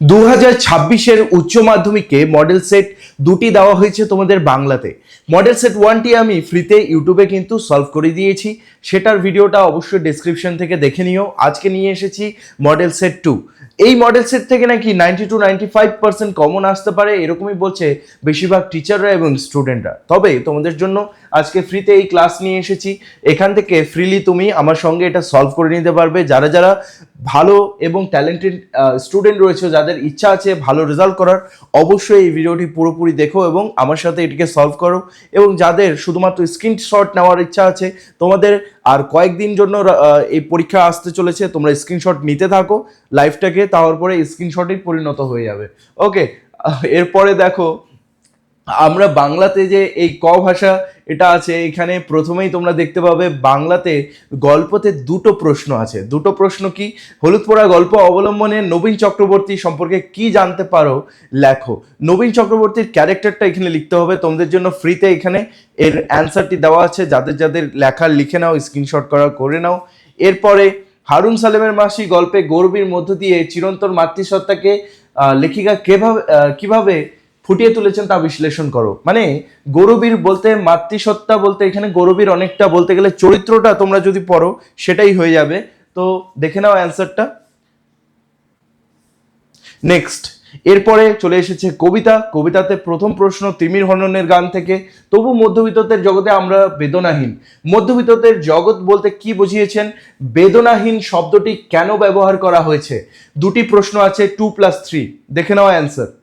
দু হাজার ছাব্বিশের উচ্চ মাধ্যমিকে মডেল সেট দুটি দেওয়া হয়েছে তোমাদের বাংলাতে। মডেল সেট ওয়ানটি আমি ফ্রিতে ইউটিউবে কিন্তু সলভ করে দিয়েছি। সেটার ভিডিওটা অবশ্যই ডেসক্রিপশন থেকে দেখে নিও। আজকে নিয়ে এসেছি মডেল সেট টু এই মডেল সেট থেকে নাকি ninety two ninety five percent common আসতে পারে, এরকমই বলছে বেশিরভাগ টিচাররা এবং স্টুডেন্টরা তবে তোমাদের জন্য আজকে ফ্রিতে এই ক্লাস নিয়ে এসেছি। এখান থেকে ফ্রিলি তুমি আমার সঙ্গে এটা সলভ করে নিতে পারবে। যারা যারা ভালো এবং ট্যালেন্টেড স্টুডেন্ট রয়েছে, যাদের ইচ্ছা আছে ভালো রেজাল্ট করার, অবশ্যই এই ভিডিওটি পুরোপুরি দেখো এবং আমার সাথে এটিকে সলভ করো। এবং যাদের শুধুমাত্র স্ক্রিনশট নেওয়ার ইচ্ছা আছে, তোমাদের আর কয়েকদিন জন্য এই পরীক্ষা আসতে চলেছে, তোমরা স্ক্রিনশট নিতে থাকো লাইফটাকে তারপরে স্ক্রিনশটেই পরিণত হয়ে যাবে। ওকে এরপরে দেখো আমরা বাংলাতে যে এই ক ভাষা এটা আছে, এখানে প্রথমেই তোমরা দেখতে পাবে বাংলাতে গল্পতে দুটো প্রশ্ন আছে। দুটো প্রশ্ন কি? হলুদ পোড়া গল্প অবলম্বনে নবীন চক্রবর্তী সম্পর্কে কি জানতে পারো? লেখো। নবীন চক্রবর্তীর ক্যারেক্টারটা এখানে লিখতে হবে। তোমাদের জন্য ফ্রিতে এখানে এর অ্যান্সারটি দেওয়া আছে। যাদের যাদের লেখা লিখে নাও, স্ক্রিনশট করা, করে নাও। এরপরে হারুন সালেমের মাসি গল্পে গৌরবীর মধ্য দিয়ে চিরন্তন মাতৃসত্তাকে লেখিকা কেভাবে কীভাবে ফুটিয়ে তুলেছেন তা বিশ্লেষণ করো। মানে গৌরবীর বলতে, মাতৃসত্তা বলতে, এখানে গৌরবীর অনেকটা বলতে গেলে চরিত্রটা তোমরা যদি পড়ো, সেটাই হয়ে যাবে। তো দেখে নাও অ্যান্সারটা। নেক্সট। এরপরে চলে এসেছে কবিতা। কবিতাতে প্রথম প্রশ্ন তিমির হননের গান থেকে, তবু মধ্যবিত্তের জগতে আমরা বেদনাহীন। মধ্যবিত্তের জগৎ বলতে কি বুঝিয়েছেন? বেদনাহীন শব্দটি কেন ব্যবহার করা হয়েছে? দুটি প্রশ্ন আছে টু প্লাস থ্রি দেখে নাও অ্যান্সার।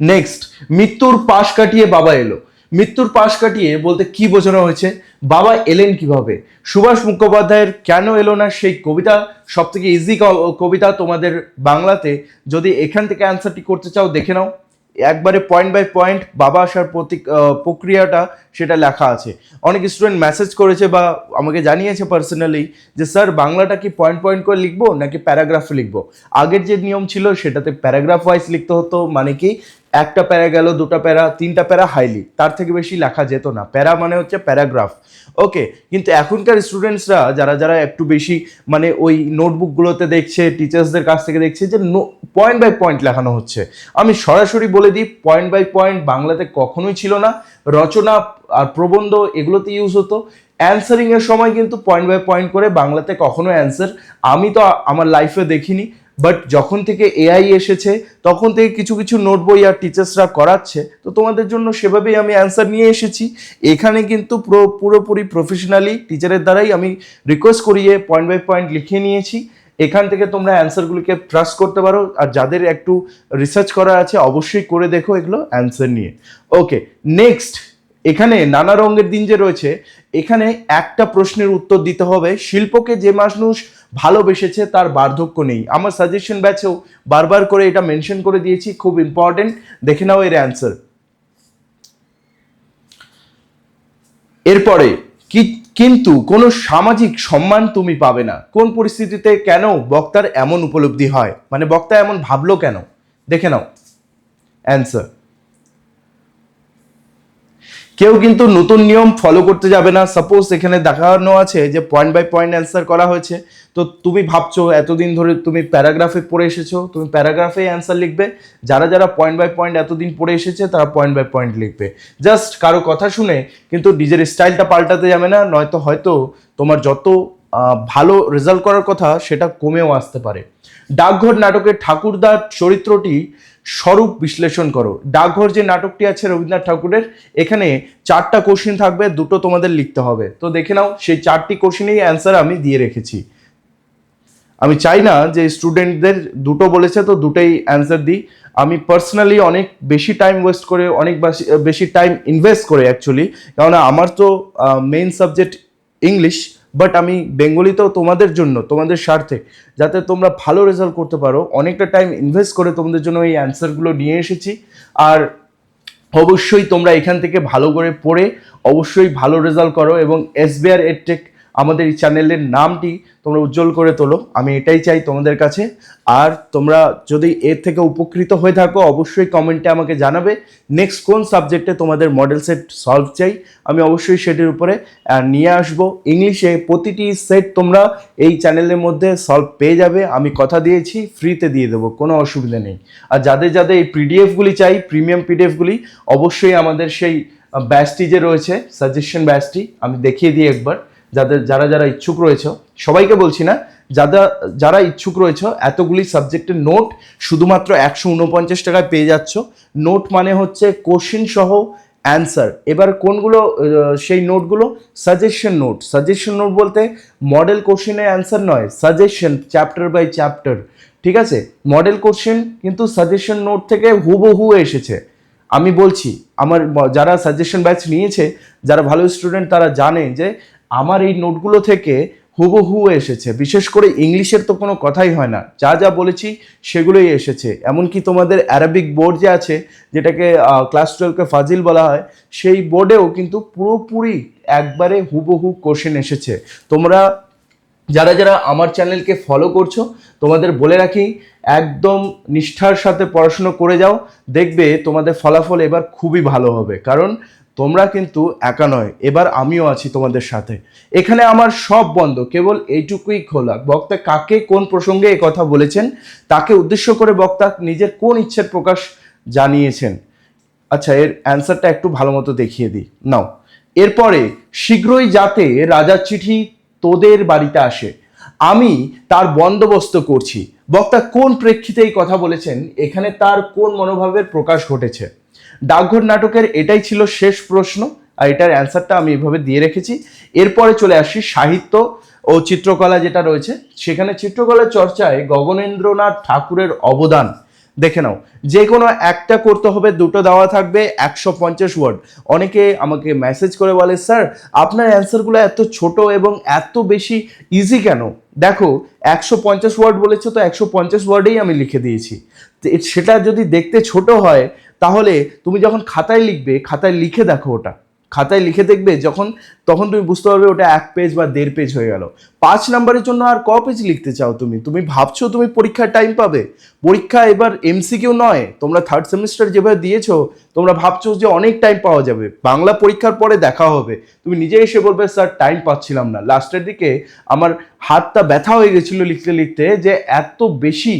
নেক্সট মৃত্যুর পাশ কাটিয়ে বাবা এলো। মৃত্যুর পাশ কাটিয়ে বলতে কি বোঝানো হয়েছে? বাবা এলেন কীভাবে? সুভাষ মুখোপাধ্যায়ের কেন এলো না? সেই কবিতা সব থেকে ইজি কবিতা তোমাদের বাংলাতে। যদি এখান থেকে অ্যান্সারটি করতে চাও, দেখে নাও। একবারে পয়েন্ট বাই পয়েন্ট বাবা আসার প্রক্রিয়াটা সেটা লেখা আছে। অনেক স্টুডেন্ট মেসেজ করেছে বা আমাকে জানিয়েছে পার্সোনালি যে স্যার বাংলাটা কি পয়েন্ট পয়েন্ট করে লিখব নাকি প্যারাগ্রাফে লিখব? আগের যে নিয়ম ছিল সেটাতে প্যারাগ্রাফ ওয়াইজ লিখতে হতো। মানে কি? একটা প্যারা গেল, দুটো প্যারা, তিনটা প্যারা হাইলি তার থেকে বেশি লেখা যেত না। প্যারা মানে হচ্ছে প্যারাগ্রাফ ওকে কিন্তু এখনকার স্টুডেন্টসরা যারা যারা একটু বেশি মানে ওই নোটবুকগুলোতে দেখছে টিচার্সদের কাছ থেকে দেখছে যে পয়েন্ট বাই পয়েন্ট লেখানো হচ্ছে। আমি সরাসরি বলে দিই পয়েন্ট বাই পয়েন্ট বাংলাতে কখনোই ছিল না। রচনা আর প্রবন্ধ এগুলোতে ইউজ হতো। অ্যান্সারিং এর সময় কিন্তু পয়েন্ট বাই পয়েন্ট করে বাংলাতে কখনো অ্যান্সার আমি তো আমার লাইফে দেখিনি। বাট যখন থেকে এআই এসেছে, তখন থেকে কিছু কিছু নোট বই আর টিচার্সরা করাচ্ছে। তো তোমাদের জন্য সেভাবেই আমি অ্যান্সার নিয়ে এসেছি। এখানে কিন্তু পুরো, পুরোপুরি প্রফেশনালি টিচারের দ্বারাই আমি রিকোয়েস্ট করিয়ে পয়েন্ট বাই পয়েন্ট লিখে নিয়েছি। এখান থেকে তোমরা অ্যান্সারগুলিকে ট্রাস্ট করতে পারো। আর যাদের একটু রিসার্চ করা আছে, অবশ্যই করে দেখো এগুলো অ্যান্সার নিয়ে। ওকে নেক্সট এখানে নানা রঙের দিন যে রয়েছে, এখানে একটা প্রশ্নের উত্তর দিতে হবে, শিল্পকে যে মানুষ ভালোবেসেছে তার বার্ধক্য নেই। আমার সাজেশন ব্যাচেও বারবার করে এটা মেনশন করে দিয়েছি, খুব ইম্পর্টেন্ট দেখে নাও এর অ্যান্সার এরপরে, কি, কিন্তু কোনো সামাজিক সম্মান তুমি পাবে না। কোন পরিস্থিতিতে কেন বক্তার এমন উপলব্ধি হয়? মানে বক্তা এমন ভাবলো কেন? দেখে নাও। অ্যান্সার কেউ কিন্তু নতুন নিয়ম ফলো করতে যাবে না। সাপোজ এখানে দেখানো আছে যে পয়েন্ট বাই পয়েন্ট অ্যান্সার করা হয়েছে। তো তুমি ভাবছ, এতদিন ধরে তুমি প্যারাগ্রাফে পড়ে এসেছ, তুমি প্যারাগ্রাফে অ্যান্সার লিখবে। যারা যারা পয়েন্ট বাই পয়েন্ট এতদিন পড়ে এসেছে, তারা পয়েন্ট বাই পয়েন্ট লিখবে। জাস্ট কারও কথা শুনে কিন্তু নিজের স্টাইলটা পাল্টাতে যাবে না, নয়তো হয়তো তোমার যত ভালো রেজাল্ট করার কথা, সেটা কমেও আসতে পারে। ডাকঘর নাটকের ঠাকুরদার চরিত্রটি স্বরূপ বিশ্লেষণ করো। ডাকঘর যে নাটকটি আছে রবীন্দ্রনাথ ঠাকুরের, এখানে চারটা কোশ্চিন থাকবে, দুটো তোমাদের লিখতে হবে। তো দেখে নাও, সেই চারটি কোশ্চিনেই অ্যান্সার আমি দিয়ে রেখেছি। আমি চাই না যে স্টুডেন্টদের দুটো বলেছে, তো দুটোই অ্যান্সার দিই। আমি পার্সোনালি অনেক বেশি টাইম ওয়েস্ট করে, অনেক বেশি- টাইম ইনভেস্ট করে অ্যাকচুয়ালি কেননা আমার তো মেইন সাবজেক্ট ইংলিশ বাট আমি বেঙ্গলিতেও তোমাদের জন্য, তোমাদের স্বার্থে, যাতে তোমরা ভালো রেজাল্ট করতে পারো, অনেকটা টাইম ইনভেস্ট করে তোমাদের জন্য এই অ্যান্সারগুলো নিয়ে এসেছি। আর অবশ্যই তোমরা এখান থেকে ভালো করে পড়ে, অবশ্যই ভালো রেজাল্ট করো এবং এসবিআর এডটেক আমাদের এই চ্যানেলের নামটি তোমরা উজ্জ্বল করে তোলো। আমি এটাই চাই তোমাদের কাছে। আর তোমরা যদি এর থেকে উপকৃত হয়ে থাকো, অবশ্যই কমেন্টে আমাকে জানাবে। নেক্সট কোন সাবজেক্টে তোমাদের মডেল সেট সলভ চাই, আমি অবশ্যই সেটির উপরে নিয়ে আসব। ইংলিশে প্রতিটি সেট তোমরা এই চ্যানেলের মধ্যে সলভ পেয়ে যাবে। আমি কথা দিয়েছি ফ্রিতে দিয়ে দেবো, কোনো অসুবিধা নেই। আর যাদের যাদের এই পিডিএফগুলি চাই প্রিমিয়াম পিডিএফগুলি অবশ্যই আমাদের সেই ব্যাচটি যে রয়েছে সাজেশন ব্যাচটি আমি দেখিয়ে দিই একবার। যাদের, যারা যারা ইচ্ছুক রয়েছে, সবাইকে বলছি না যারা যারা ইচ্ছুক রয়েছে, এতগুলি সাবজেক্টের নোট শুধুমাত্র একশো উনপঞ্চাশ টাকায় পেয়ে যাচ্ছ। নোট মানে হচ্ছে কোশ্চিন সহ অ্যান্সার এবার কোনগুলো সেই নোটগুলো? সাজেশন নোট সাজেশন নোট বলতে মডেল কোশ্চেনের অ্যান্সার নয় সাজেশন চ্যাপ্টার বাই চ্যাপ্টার ঠিক আছে? মডেল কোশ্চেন কিন্তু সাজেশন নোট থেকে হুবহু এসেছে। আমি বলছি, আমার যারা সাজেশন ব্যাচ নিয়েছে, যারা ভালো স্টুডেন্ট তারা জানে যে আমার এই নোটগুলো থেকে হুবহু এসেছে। বিশেষ করে ইংলিশের তো কোনো কথাই হয় না। যা যা বলেছি সেগুলোই এসেছে। এমনকি তোমাদের অ্যারাবিক বোর্ড যে আছে, যেটাকে ক্লাস টুয়েলভকে ফাজিল বলা হয়, সেই বোর্ডেও কিন্তু পুরোপুরি একবারে হুবহু কোশ্চেন এসেছে। তোমরা যারা যারা আমার চ্যানেলকে ফলো করছ, তোমাদের বলে রাখি, একদম নিষ্ঠার সাথে পড়াশুনো করে যাও, দেখবে তোমাদের ফলাফল এবার খুবই ভালো হবে। কারণ তোমরা কিন্তু একা নয়, এবার আমিও আছি তোমাদের সাথে। এখানে আমার সব বন্ধ, কেবল এইটুকুই খোলা। বক্তা কাকে কোন প্রসঙ্গে এ কথা বলেছেন, তাকে উদ্দেশ্য করে বক্তা নিজের কোন ইচ্ছের প্রকাশ জানিয়েছেন। আচ্ছা এর অ্যান্সারটা একটু ভালো মতো দেখিয়ে দিই। নাও, এরপরে, শীঘ্রই যাতে রাজার চিঠি তোদের বাড়িতে আসে। আমি তার বন্দোবস্ত করছি। বক্তা কোন প্রেক্ষিতে এই কথা বলেছেন? এখানে তার কোন মনোভাবের প্রকাশ ঘটেছে? ডাকঘর নাটকের এটাই ছিল শেষ প্রশ্ন, আর এটার অ্যান্সারটা আমি এভাবে দিয়ে রেখেছি। এরপরে চলে আসি সাহিত্য ও চিত্রকলা যেটা রয়েছে। সেখানে চিত্রকলা চর্চায় গগনেন্দ্রনাথ ঠাকুরের অবদান। দেখে নাও। যে কোনো একটা করতে হবে, দুটো দেওয়া থাকবে, একশো পঞ্চাশ ওয়ার্ড অনেকে আমাকে মেসেজ করে বলে স্যার আপনার অ্যান্সারগুলো এত ছোট এবং এত বেশি ইজি কেন? দেখো, একশো পঞ্চাশ ওয়ার্ড বলেছ তো একশো পঞ্চাশ ওয়ার্ডেই আমি লিখে দিয়েছি। সেটা যদি দেখতে ছোট হয়, তাহলে তুমি যখন খাতায় লিখবে, খাতায় লিখে দেখো ওটা। খাতায় লিখে দেখবে যখন, তখন তুমি বুঝতে পারবে ওটা এক পেজ বা দেড় পেজ হয়ে গেল। পাঁচ নাম্বারের জন্য আর ক পেজ লিখতে চাও তুমি? তুমি ভাবছ তুমি পরীক্ষার টাইম পাবে। পরীক্ষা এবার এমসিকিউ নয়, তোমরা থার্ড সেমিস্টার যেভাবে দিয়েছ, তোমরা ভাবছ যে অনেক টাইম পাওয়া যাবে। বাংলা পরীক্ষার পরে দেখা হবে। তুমি নিজে এসে বলবে স্যার টাইম পাচ্ছিলাম না। লাস্টের দিকে আমার হাতটা ব্যথা হয়ে গেছিল লিখতে লিখতে যে এত বেশি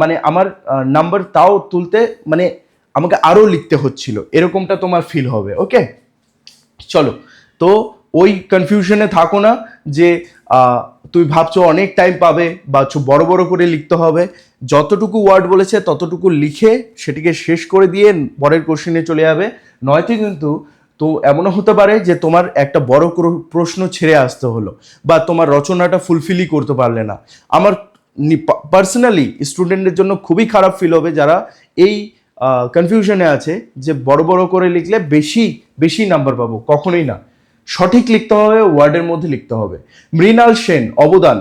মানে আমার নাম্বার তাও তুলতে মানে আমাকে আরও লিখতে হচ্ছিল। এরকমটা তোমার ফিল হবে ওকে চলো, তো ওই কনফিউশনে থাকো না যে তুই ভাবছ অনেক টাইম পাবে বা বড় বড় করে লিখতে হবে। যতটুকু ওয়ার্ড বলেছে ততটুকু লিখে সেটিকে শেষ করে দিয়ে পরের কোশ্চেনে চলে যাবে। নয়তো কিন্তু তো এমনও হতে পারে যে তোমার একটা বড় প্রশ্ন ছেড়ে আসতে হলো বা তোমার রচনাটা ফুলফিলই করতে পারলে না। আমার পার্সোনালি স্টুডেন্টের জন্য খুবই খারাপ ফিল হবে যারা এই কনফিউশনে আছে যে বড় বড় করে লিখলে বেশি বেশি নাম্বার পাবো। কখনোই না। সঠিক লিখতে হবে ওয়ার্ডের মধ্যে লিখতে হবে। মৃণাল সেন, অবদান।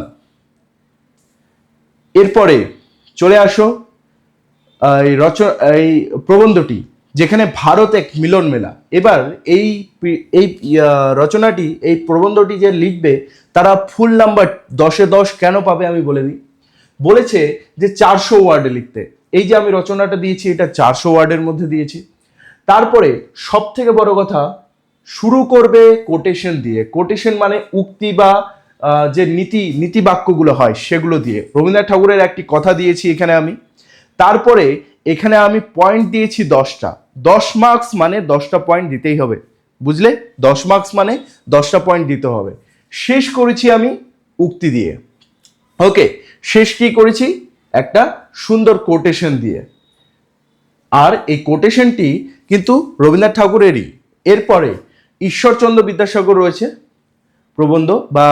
এরপরে চলে আসো এই রচ এই প্রবন্ধটি, যেখানে ভারত এক মিলন মেলা। এবার এই এই রচনাটি, এই প্রবন্ধটি যে লিখবে, তারা ফুল নাম্বার দশে দশ কেন পাবে আমি বলে দিই। বলেছে যে চারশো ওয়ার্ডে লিখতে। এই যে আমি রচনাটা দিয়েছি, এটা চারশো ওয়ার্ডের মধ্যে দিয়েছি। তারপরে সব থেকে বড় কথা, শুরু করবে কোটেশন দিয়ে। কোটেশন মানে উক্তি বা যে নীতি নীতি বাক্যগুলো হয় সেগুলো দিয়ে। রবীন্দ্রনাথ ঠাকুরের একটি কথা দিয়েছি এখানে আমি। তারপরে এখানে আমি পয়েন্ট দিয়েছি দশটা। দশ মার্কস মানে দশটা পয়েন্ট দিতেই হবে। বুঝলে? দশ মার্কস মানে দশটা পয়েন্ট দিতে হবে। শেষ করেছি আমি উক্তি দিয়ে। ওকে শেষ কি করেছি? একটা সুন্দর কোটেশন দিয়ে। আর এই কোটেশনটি কিন্তু রবীন্দ্রনাথ ঠাকুরেরই। এরপরে ঈশ্বরচন্দ্র বিদ্যাসাগর রয়েছে, প্রবন্ধ বা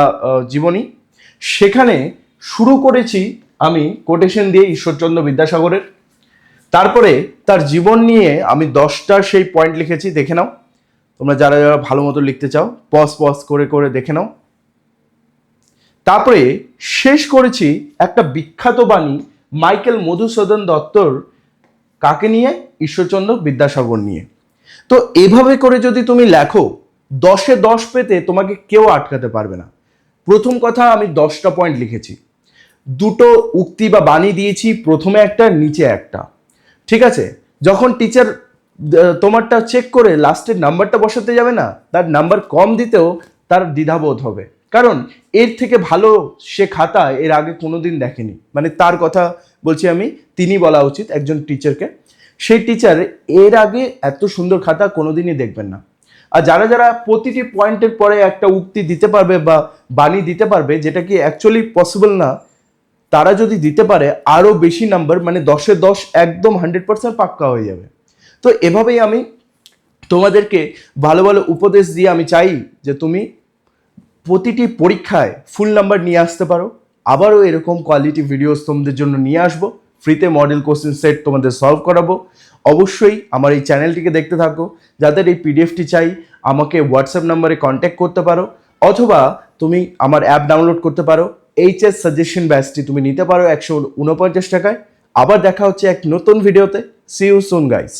জীবনী। সেখানে শুরু করেছি আমি কোটেশন দিয়ে ঈশ্বরচন্দ্র বিদ্যাসাগরের। তারপরে তার জীবন নিয়ে আমি দশটা সেই পয়েন্ট লিখেছি, দেখে নাও। তোমরা যারা যারা ভালো মতো লিখতে চাও পজ পজ করে করে দেখে নাও। তারপরে শেষ করেছি একটা বিখ্যাত বাণী, মাইকেল মধুসূদন দত্তর কাকে নিয়ে? ঈশ্বরচন্দ্র বিদ্যাসাগর নিয়ে। তো এভাবে করে যদি তুমি লেখো, দশে দশ পেতে তোমাকে কেউ আটকাতে পারবে না। প্রথম কথা আমি দশটা পয়েন্ট লিখেছি। দুটো উক্তি বা বাণী দিয়েছি, প্রথমে একটা, নিচে একটা। ঠিক আছে? যখন টিচার তোমারটা চেক করে লাস্টের নাম্বারটা বসাতে যাবে না, তার নাম্বার কম দিতেও তার দ্বিধাবোধ হবে। কারণ এর থেকে ভালো সে খাতা এর আগে কোনোদিন দেখেনি। মানে তার কথা বলছি আমি, তিনি বলা উচিত একজন টিচারকে সেই টিচার এর আগে এত সুন্দর খাতা কোনোদিনই দেখবেন না। আর যারা যারা প্রতিটি পয়েন্টের পরে একটা উক্তি দিতে পারবে বা বাণী দিতে পারবে, যেটা কি অ্যাকচুয়ালি পসিবল না, তারা যদি দিতে পারে আরও বেশি নাম্বার মানে দশে দশ একদম হান্ড্রেড পার্সেন্ট পাক্কা হয়ে যাবে। তো এভাবেই আমি তোমাদেরকে ভালো ভালো উপদেশ দিয়ে আমি চাই যে তুমি প্রতিটি পরীক্ষায় ফুল নাম্বার নিয়ে আসতে পারো। আবারও এরকম কোয়ালিটি ভিডিওস তোমাদের জন্য নিয়ে আসব। ফ্রিতে মডেল কোশ্চেন সেট তোমাদের সলভ করাবো। অবশ্যই আমার এই চ্যানেলটিকে দেখতে থাকো। যাদের এই পিডিএফটি চাই, আমাকে হোয়াটসঅ্যাপ নাম্বারে কন্ট্যাক্ট করতে পারো। অথবা তুমি আমার অ্যাপ ডাউনলোড করতে পারো। এইচএস সাজেশন ব্যাচটি তুমি নিতে পারো একশো উনপঞ্চাশ টাকায়। আবার দেখা হচ্ছে এক নতুন ভিডিওতে সি ইউ সুন গাইস